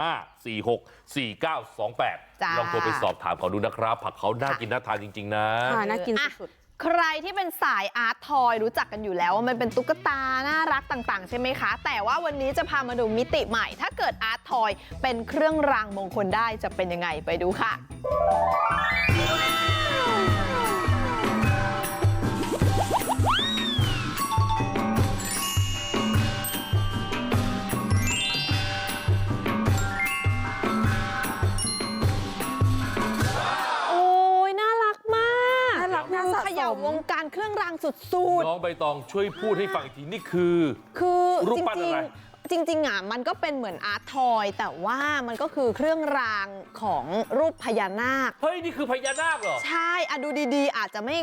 4 6 4 9 2จ้า8ลองโทรไปสอบถามเขาดูนะครับ ผักเขาน่ากินน่าทานจริง ๆ นะค่ะน่ากินอะสุดใครที่เป็นสายอาร์ตทอยรู้จักกันอยู่แล้วว่ามันเป็นตุ๊กตา น่ารักต่างๆ ใช่ไหมคะ แต่ว่าวันนี้จะพามาดูมิติใหม่ ถ้าเกิดอาร์ตทอยเป็นเครื่องรางมงคลได้จะเป็นยังไงไปดูค่ะ วงการเครื่องรางสุดน้องใบตองช่วยพูดให้ฟังอีกทีนี่คือๆคือรูปจปั้นริงอะไรๆจริงๆอะมันก็เป็นเหมือนอาร์ตทอย แต่ว่ามันก็คือเครื่องรางของรูปพญานาค เฮ้ย นี่คือพญานาคเหรอ ใช่อะดูดีๆ อาจจะไม่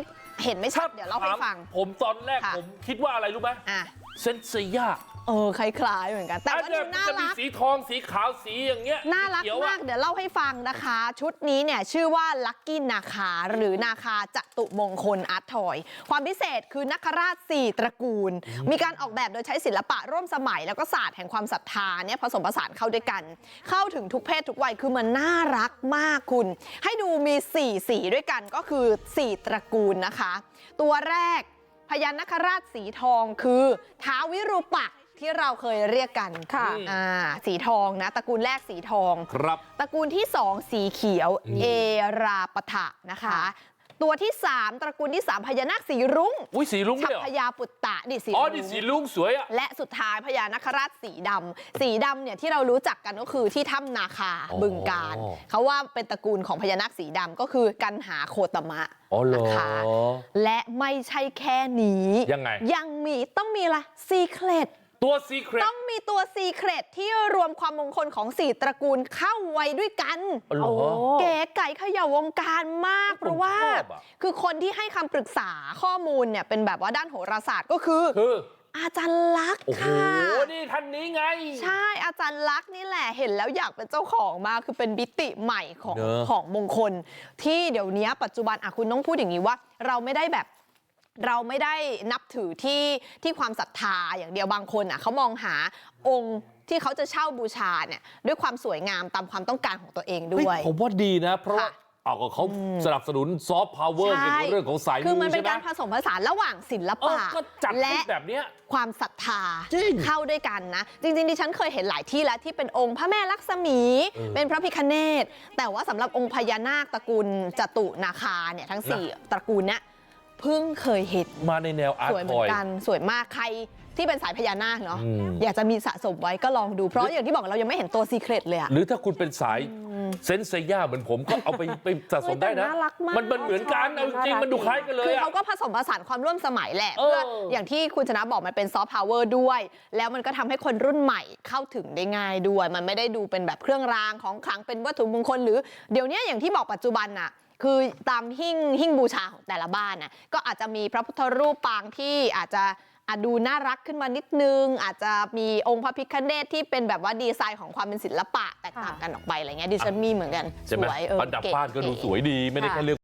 เห็นไม่ชัดเดี๋ยวเล่าให้ฟังถมผมตอนแรกค่ะผมคิดว่าอะไรรู้ไหมอะเซนเซียา เออคล้ายๆเหมือนกันแต่ว่าอัดูเยน่าจะมีรัก สีทองสีขาวสีอย่างเงี้ยน่ารักสีเขียวอะมากเดี๋ยวเล่าให้ฟังนะคะ ชุดนี้เนี่ยชื่อว่าลัคกี้นาคาหรือนาคาจตุมงคลอาร์ตทอย ความพิเศษคือนักราชสี่ตระกูล มีการออกแบบโดยใช้ศิลปะร่วมสมัย แล้วก็ศาสตร์แห่งความศรัทธาเนี่ยผสมผสานเข้าด้วยกัน เข้าถึงทุกเพศทุกวัยคือมันน่ารักมากคุณ ให้ดูมี 4 สีด้วยกันก็คือ 4 ตระกูลนะคะ ตัวแรก พญานาคราชสีทองคือท้าววิรูปักษ์ ที่เราเคยเรียกกันค่ะอ่าสีทองนะตระกูลแรกสีทองครับตระกูลที่2สีเขียวอืมเอราปะทะนะคะตัวที่3ตระกูลที่3พญานาคสีรุ้งอุ้ยสีลุ้งฉัด้วยเหรอพยาปุตตะดิสีอ๋อรุ้นี่งสีลุ้งสวยอะและสุดท้ายพญานาคราชสีดำสีดำเนี่ยที่เรารู้จักกันก็คือที่ถ้ำนาคาอ๋อบึงการเขาว่าเป็นตระกูลของพญานาคสีดำก็คือกันหาโคตมะอ๋อเหรอนะคะและไม่ใช่แค่นี้ยังไงยังมีต้องมีละซีเครต ตัวซีเครตต้องมีตัวซีเครตที่รวมความมงคลของสี่ตระกูลเข้าไว้ด้วยกันเหรอเก๋ไก่เขย่าวงการมากผมเพราะว่าชอบอะคือคนที่ให้คำปรึกษาข้อมูลเนี่ยเป็นแบบว่าด้านโหราศาสตร์ก็คือคืออาจารย์ลักษณ์โอ้โหค่ะนี่ท่านนี้ไง ใช่ อาจารย์ลักษณ์นี่แหละ เห็นแล้วอยากเป็นเจ้าของมาก คือเป็นบิติใหม่ของเนอะของมงคล ที่เดี๋ยวนี้ปัจจุบันอะคุณต้องพูดอย่างนี้ว่า เราไม่ได้แบบ เราไม่ได้นับถือที่ที่ความศรัทธาอย่างเดียวบางคนอะเขามองหาองค์ที่เขาจะเช่าบูชาเนี่ยด้วยความสวยงามตามความต้องการของตัวเองด้เฮ้วยผมว่าดีนะเพราะว่าค่ะเอาก็เขาสนับสนุนซอฟต์พาวเวอร์เกี่ยวกับเรื่องของสายคือมูมันเป็นใช่ไหมการผสมผสานระหว่างศิลเออปะก็จัดและให้แบบเนี้ยความศรัทธาจริงเข้าด้วยกันนะ จริงๆดิฉันเคยเห็นหลายที่แล้วที่เป็นองค์พระแม่ลักษมีเออเป็นพระพิคเนตแต่ว่าสำหรับองค์พญานาคตระกูลจตุนาคาเนี่ยทั้งสี่ตระกูลเนี้ย เพิ่งเคยเห็นมาในแนวอาร์สตวยเหทมืออนยกันสวยมากใครที่เป็นสายพญานาคเนาะอืมอยากจะมีสะสมไว้ก็ลองดู เพราะอย่างที่บอกเรายังไม่เห็นตัวซีเครตเลยอะหรือถ้าคุณเป็นสายเซนเซียาเหมือนผมก็เอาไปไปสะสมได้นะเฮ้ยแต่น่ารักมากมันมันเหมือนกันเอาจริงน่ารักๆมันดูคล้ายกันเลคืยออะเขาก็ผสมผสานความร่วมสมัยแหละเออเพื่ออย่างที่คุณชนะบอกมันเป็นซอฟต์พาวเวอร์ด้วย แล้วมันก็ทำให้คนรุ่นใหม่เข้าถึงได้ง่ายด้วย มันไม่ได้ดูเป็นแบบเครื่องรางของขลังเป็นวัตถุมงคลหรือเดี๋ยวนี้อย่างที่บอกปัจจุบันน่ะ คือตามหิ้งหิ้งบูชาของแต่ละบ้านน่ะก็อาจจะมีพระพุทธรูปปางที่อาจจะอาจดูน่ารักขึ้นมานิดนึง อาจจะมีองค์พระพิฆเนศที่เป็นแบบว่าดีไซน์ของความเป็นศิลปะแตกต่างกันออกไปอะไรเงี้ยดิฉันมีเหมือนกันใช่ไหมสวยเออประดับเก๋บ้านก็ดูสวยดีไม่ได้แค่เรื่อง